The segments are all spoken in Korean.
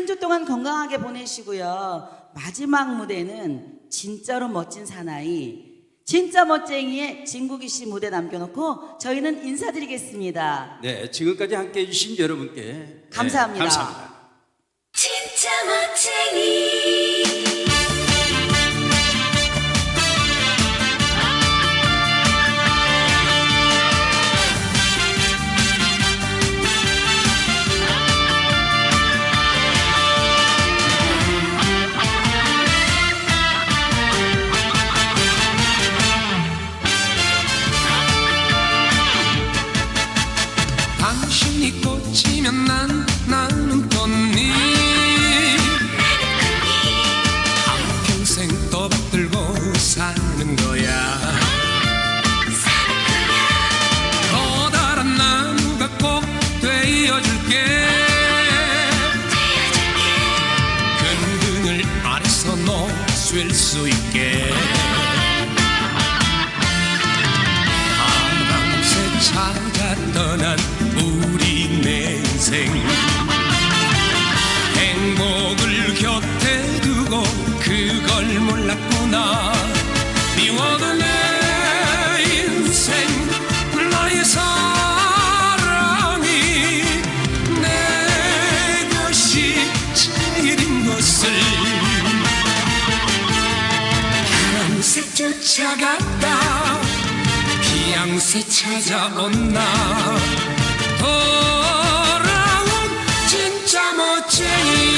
한 주 동안 건강하게 보내시고요. 마지막 무대는 진짜로 멋진 사나이, 진짜 멋쟁이의 진국이 씨 무대 남겨놓고 저희는 인사드리겠습니다. 네, 지금까지 함께 해주신 여러분께 네, 감사합니다. 감사합니다. 난 나는 꽃잎 한평생 떠받들고 사는 거야. 커다란 나무가 꼭 되어줄게. 근근을 아래서 놓을 수 있게 인생. 행복을 곁에 두고 그걸 몰랐구나. 미워도 내 인생 나의 사랑이 내 것이 제일인 것을. 하얀색 쫓아갔다 피양새 찾아온 나 돌아온 진짜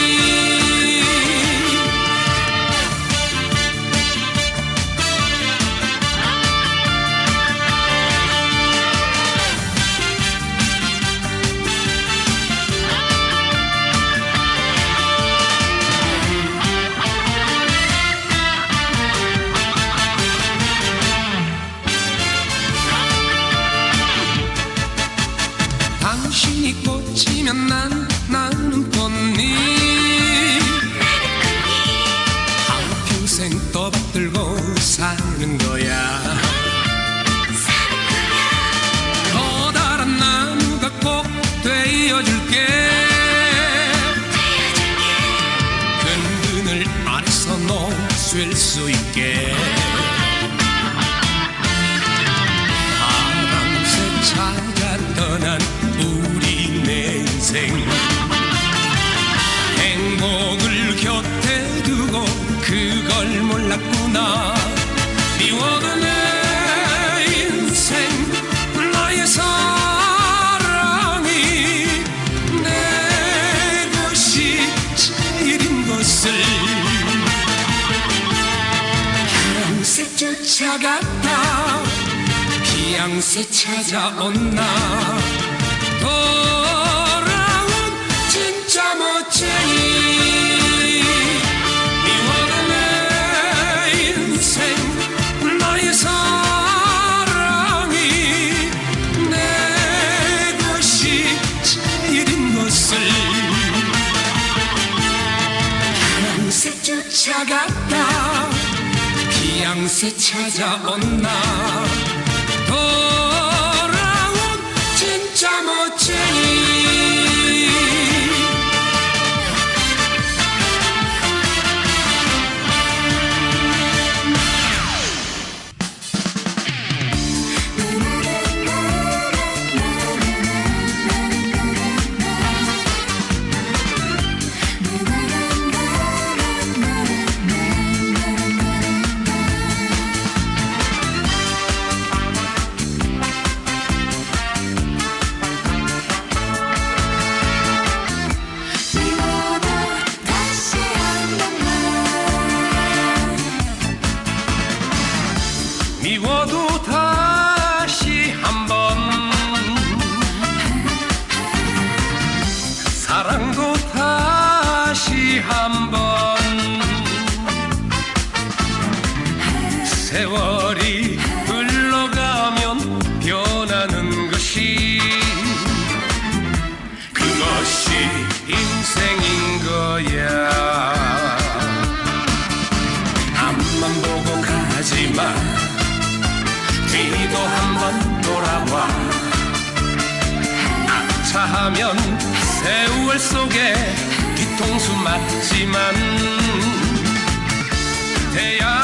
놓을 수 쫓아갔다. 피양새 찾아온 나 피양새 찾아온 나 뒤통수 맞지만 대야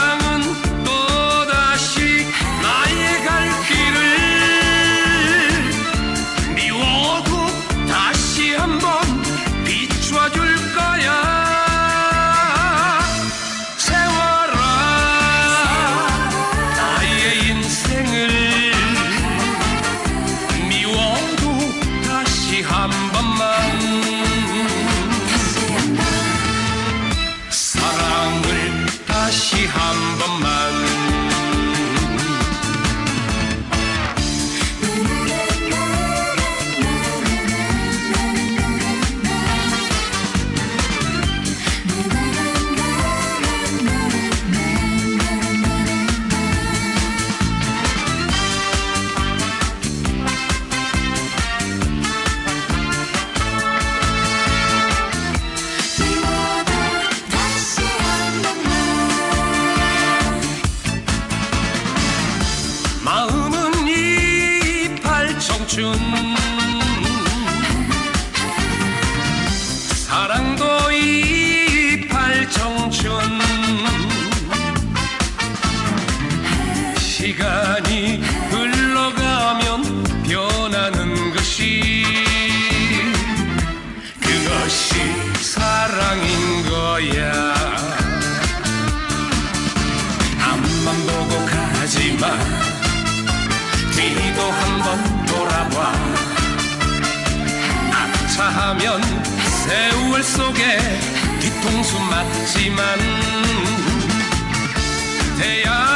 가면 세월 속에 뒤통수 맞지만 대야